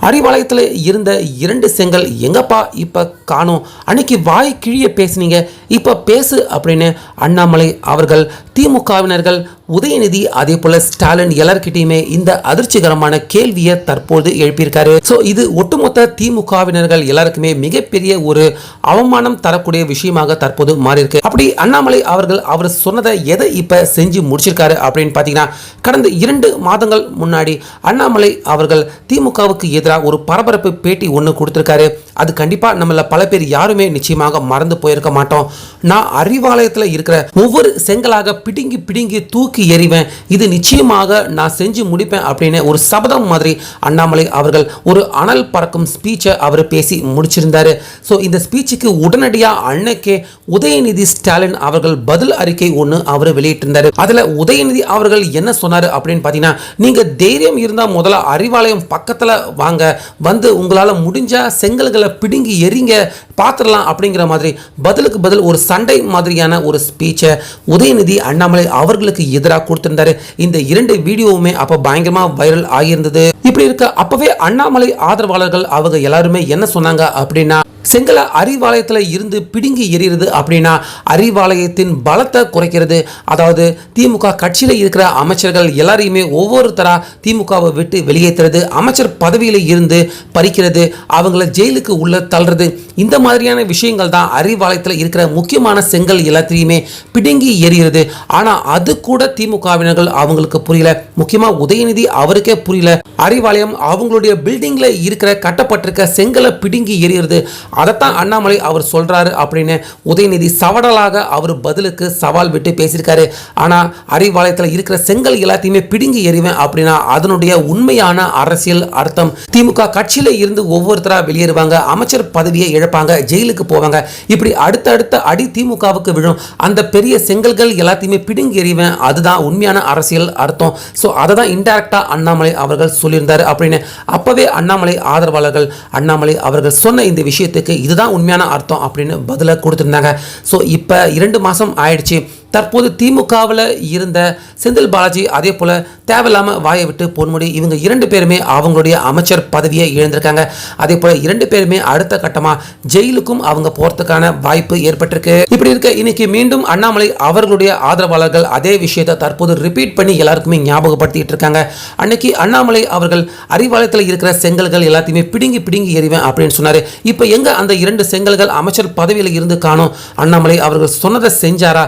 அறிவாலயத்தில் இருந்த இரண்டு செங்கல் எங்கப்பா இப்போ காணும் அன்னைக்கு வாய் கிழிய பேசுனீங்க இப்போ பேசு அப்படின்னு அண்ணாமலை அவர்கள் திமுகவினர்கள் உதயநிதி அதே போல ஸ்டாலின் எல்லார்கிட்டயுமே இந்த அதிர்ச்சிகரமான கேள்வியை தற்போது எழுப்பியிருக்காரு. ஸோ இது ஒட்டுமொத்த திமுகவினர்கள் எல்லாருக்குமே மிகப்பெரிய ஒரு அவமானம் தரக்கூடிய விஷயமாக தற்போது மாறியிருக்கு. அப்படி அண்ணாமலை அவர்கள் அவர் சொன்னதை எதை இப்ப செஞ்சு முடிச்சிருக்காரு அப்படின்னு பார்த்தீங்கன்னா கடந்த இரண்டு மாதங்கள் முன்னாடி அண்ணாமலை அவர்கள் திமுகவுக்கு எதிராக ஒரு பரபரப்பு பேட்டி ஒன்று கொடுத்துருக்காரு. அது கண்டிப்பா நம்மள பல பேர் யாருமே நிச்சயமாக மறந்து போயிருக்க மாட்டோம். நான் அறிவாலயத்தில் இருக்கிற ஒவ்வொரு செங்கலாக பிடுங்கி பிடுங்கி தூக்கி எறிவேன். இது நிச்சயமாக நான் செஞ்சு முடிப்பேன் அப்படின்னு ஒரு சபதம் மாதிரி அண்ணாமலை அவர்கள் ஒரு அனல் பறக்கும் ஸ்பீச்சை அவர் பேசி முடிச்சிருந்தாரு. ஸோ இந்த ஸ்பீச்சுக்கு உடனடியாக அன்னைக்கே உதயநிதி ஸ்டாலின் அவர்கள் பதில் அறிக்கை ஒன்று அவர் வெளியிட்டிருந்தாரு. அதில் உதயநிதி அவர்கள் என்ன சொன்னார் அப்படின்னு பார்த்தீங்கன்னா நீங்கள் தைரியம் இருந்தால் முதல்ல அறிவாலயம் பக்கத்தில் வாங்க. வந்து உங்களால் முடிஞ்சால் செங்கல்களை பிடுங்கி எறிங்க. பார்த்துடலாம் அப்படிங்கிற மாதிரி பதிலுக்கு பதில் ஒரு சண்டை மாதிரியான ஒரு ஸ்பீச்சை உதயநிதி அண்ணாமலை அவர்களுக்கு எதிராக கொடுத்திருந்தாரு. இந்த இரண்டு வீடியோவுமே அப்போ பயங்கரமா வைரல் ஆகியிருந்தது. இப்படி இருக்க அப்பவே அண்ணாமலை ஆதரவாளர்கள் அவங்க எல்லாருமே என்ன சொன்னாங்க அப்படின்னா செங்கல அறிவாலயத்தில் இருந்து பிடுங்கி எறிகிறது அப்படின்னா அறிவாலயத்தின் பலத்தை குறைக்கிறது. அதாவது திமுக கட்சியில் இருக்கிற அமைச்சர்கள் எல்லாரையுமே ஒவ்வொருத்தரா திமுகவை விட்டு வெளியேற்றுறது அமைச்சர் பதவியில் இருந்து பறிக்கிறது அவங்கள ஜெயிலுக்கு உள்ள தள்ளுறது. இந்த மாதிரியான விஷயங்கள் தான் அறிவாலயத்தில் இருக்கிற முக்கியமான செங்கல் எல்லாத்தையுமே பிடுங்கி எறிகிறது ஆனால் அது கூட திமுகவினர்கள் அவங்களுக்கு புரியல. முக்கியமா உதயநிதி அவருக்கே புரியல. அறிவாலயம் அவங்களுடைய பில்டிங்ல இருக்கிற கட்டப்பட்டிருக்க செங்கலை பிடுங்கி எரியிறது அதைத்தான் அண்ணாமலை அவர் சொல்றாரு அப்படின்னு உதயநிதி சவடலாக அவர் பதிலுக்கு சவால் விட்டு பேசியிருக்காரு. ஆனால் அறிவாலயத்தில் இருக்கிற செங்கல் எல்லாத்தையுமே பிடுங்கி எறிவேன் அப்படின்னா அதனுடைய உண்மையான அரசியல் அர்த்தம். திமுக கட்சியில இருந்து ஒவ்வொருத்தரா வெளியேறுவாங்க. அமைச்சர் பதவியை இழப்பாங்க. ஜெயிலுக்கு போவாங்க. இப்படி அடுத்தடுத்த அடி திமுகவுக்கு விழும். அந்த பெரிய செங்கல்கள் எல்லாத்தையுமே பிடுங்கி எறிவேன். அதுதான் உண்மையான அரசியல் அர்த்தம். ஸோ அதை தான் இன்டெரக்டாக அண்ணாமலை அவர்கள் சொல்லியிருந்தார் அப்படின்னு. அப்போவே அண்ணாமலை ஆதரவாளர்கள் அண்ணாமலை அவர்கள் சொன்ன இந்த விஷயத்துக்கு இதுதான் உண்மையான அர்த்தம் அப்படின்னு பதிலை கொடுத்துருந்தாங்க. ஸோ இப்போ இரண்டு மாதம் ஆயிடுச்சு. தற்போது திமுகவில் இருந்த செந்தில் பாலாஜி அதே போல் தேவையில்லாமல் வாயை விட்டு பொன்முடி இவங்க இரண்டு பேருமே அவங்களுடைய அமைச்சர் பதவியை இழந்திருக்காங்க. அதே போல் இரண்டு பேருமே அடுத்த கட்டமாக ஜெயிலுக்கும் அவங்க போகிறதுக்கான வாய்ப்பு ஏற்பட்டிருக்கு. இப்படி இருக்க இன்னைக்கு மீண்டும் அண்ணாமலை அவர்களுடைய ஆதரவாளர்கள் அதே விஷயத்தை தற்போது ரிப்பீட் பண்ணி எல்லாருக்குமே ஞாபகப்படுத்திட்டு இருக்காங்க. அன்னைக்கு அண்ணாமலை அவர்கள் அறிவாலயத்தில் இருக்கிற செங்கல்கள் எல்லாத்தையுமே பிடுங்கி பிடுங்கி எறிவேன் அப்படின்னு சொன்னார். இப்போ எங்க அந்த இரண்டு செங்கல்கள் அமைச்சர் பதவியில் இருந்து காணும்? அண்ணாமலை அவர்கள் சொன்னதை செஞ்சாரா?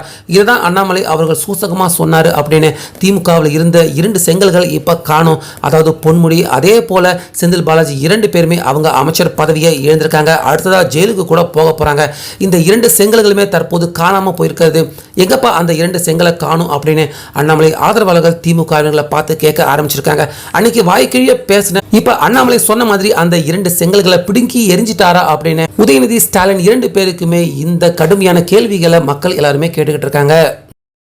இதுதான் அண்ணாமலை அவர்கள் சூசகமாக சொன்னார் அப்படின்னு திமுகவில் இருந்த இரண்டு செங்கல்கள் இப்போ காணும். அதாவது பொன்முடி அதே போல செந்தில் பாலாஜி இரண்டு பேருமே அவங்க அமைச்சர் பதவியை இழந்திருக்காங்க. அடுத்ததாக ஜெயிலுக்கு கூட போக போகிறாங்க இந்த இரண்டு செங்கல்களுமே தற்போது காணாமல் போயிருக்கிறது. எங்கப்பா அந்த இரண்டு செங்கலை காணும் அப்படின்னு அண்ணாமலை ஆதரவாளர்கள் திமுகவினர்களை பார்த்து கேட்க ஆரம்பிச்சிருக்காங்க. அன்னைக்கு வாய்க்கிழிய பேசின இப்போ அண்ணாமலை சொன்ன மாதிரி அந்த இரண்டு செங்கல்களை பிடுங்கி எரிஞ்சிட்டாரா அப்படின்னு உதயநிதி ஸ்டாலின் இரண்டு பேருக்குமே இந்த கடுமையான கேள்விகளை மக்கள் எல்லாருமே கேட்டுக்கிட்டு இருக்காங்க.